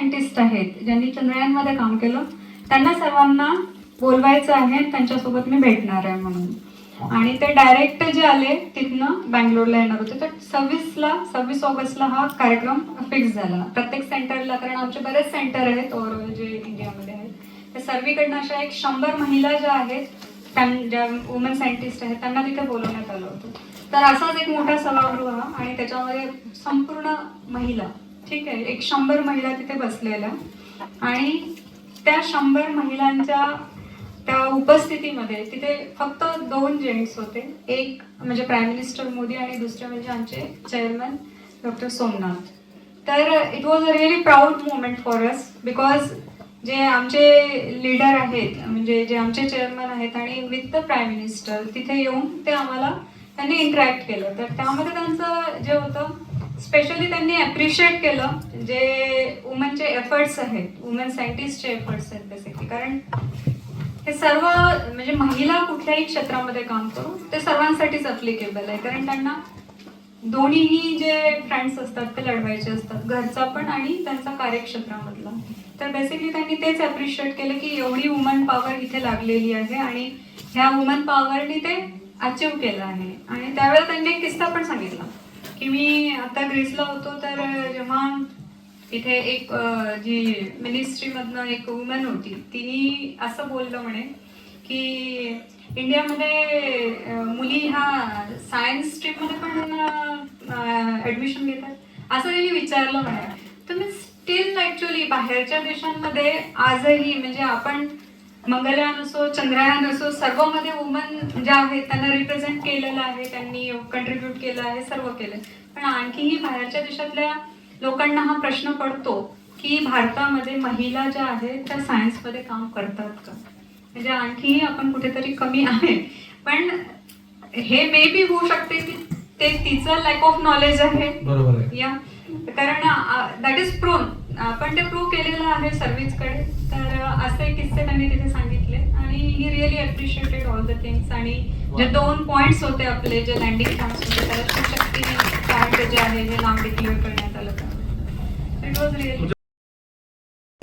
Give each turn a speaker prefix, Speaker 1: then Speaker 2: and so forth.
Speaker 1: Scientist आहेत ज्यांनी चंद्रयानमध्ये काम केलं. त्यांना सर्वांना बोलवायचं आहे त्यांच्यासोबत मी भेटणार आहे म्हणून. आणि ते डायरेक्ट जे आले तिथनं बँगलोरला येणार होते. तर सव्वीसला सव्वीस ऑगस्टला हा कार्यक्रम फिक्स झाला. प्रत्येक सेंटरला कारण आमचे बरेच सेंटर आहेत ओव्हरऑल जे इंडियामध्ये आहेत. ते सर्वीकडनं अशा एक शंभर महिला ज्या आहेत त्यां ज्या वुमन सायंटिस्ट आहेत त्यांना तिथे बोलवण्यात आलं होतं. तर असाच एक मोठा सभागृह आणि त्याच्यामध्ये संपूर्ण महिला ठीक आहे. एक शंभर महिला तिथे बसलेल्या. आणि त्या शंभर महिलांच्या त्या उपस्थितीमध्ये तिथे फक्त दोन जेंट्स होते. एक म्हणजे प्राईम मिनिस्टर मोदी आणि दुसरे म्हणजे आमचे चेअरमॅन डॉक्टर सोमनाथ. तर it was a really proud moment for us because जे आमचे लीडर आहेत म्हणजे जे आमचे चेअरमन आहेत आणि विथ द प्राईम मिनिस्टर तिथे येऊन ते आम्हाला त्यांनी इंटरॅक्ट केलं. तर त्यामध्ये त्यांचं जे होतं स्पेशली त्यांनी अप्रिशिएट केलं जे वुमनचे एफर्ट्स आहेत वुमन सायंटिस्टचे एफर्ट्स आहेत बेसिकली कारण हे सर्व म्हणजे महिला कुठल्याही क्षेत्रामध्ये काम करू ते सर्वांसाठीच अप्लिकेबल आहे. कारण त्यांना दोन्हीही जे फ्रेंड्स असतात ते लढवायचे असतात घरचा पण आणि त्यांचा कार्यक्षेत्रामधला. तर बेसिकली त्यांनी तेच अप्रिशिएट केलं की एवढी वुमन पॉवर इथे लागलेली आहे आणि ह्या वुमन पॉवरनी ते अचीव केलं आहे. आणि त्यावेळेला त्यांनी एक किस्सा पण सांगितला की मी आता ग्रेसला होतो तर जेव्हा इथे एक जी मिनिस्ट्रीमधनं एक वुमन होती तिने असं बोललं म्हणे की इंडियामध्ये मुली ह्या सायन्स स्ट्रीममध्ये पण ऍडमिशन घेतात. असं त्यांनी विचारलं म्हणे. तुम्ही स्टील ऍक्च्युली बाहेरच्या देशांमध्ये आजही म्हणजे आपण मंगलयान असो चंद्रयान असो सर्वमध्ये वुमन ज्या आहेत त्यांना रिप्रेझेंट केलेलं आहे त्यांनी कंट्रीब्यूट केलं आहे सर्व केलं पण आणखीही बाहेरच्या देशातल्या लोकांना हा प्रश्न पडतो की भारतामध्ये महिला ज्या आहेत त्या सायन्समध्ये काम करतात का? म्हणजे आणखीही आपण कुठेतरी कमी आहे. पण हे मे बी होऊ शकते की ते तिचं लॅक ऑफ नॉलेज आहे.
Speaker 2: बरोबर
Speaker 1: या. कारण दॅट इज प्रूव्ह आपण ते प्रूव्ह केलेलं आहे सर्व्हिसकडे तर असे किस्से त्यांनी तिथे सांगितले. आणि he really appreciated all the things आणि जे दोन पॉइंट्स होते आपले जे लँडिंग पॉइंट्स होते त्याला शक्तीने पॉइंट जे आहे हे नाव डिक्लेअर करण्यात आलं. It was really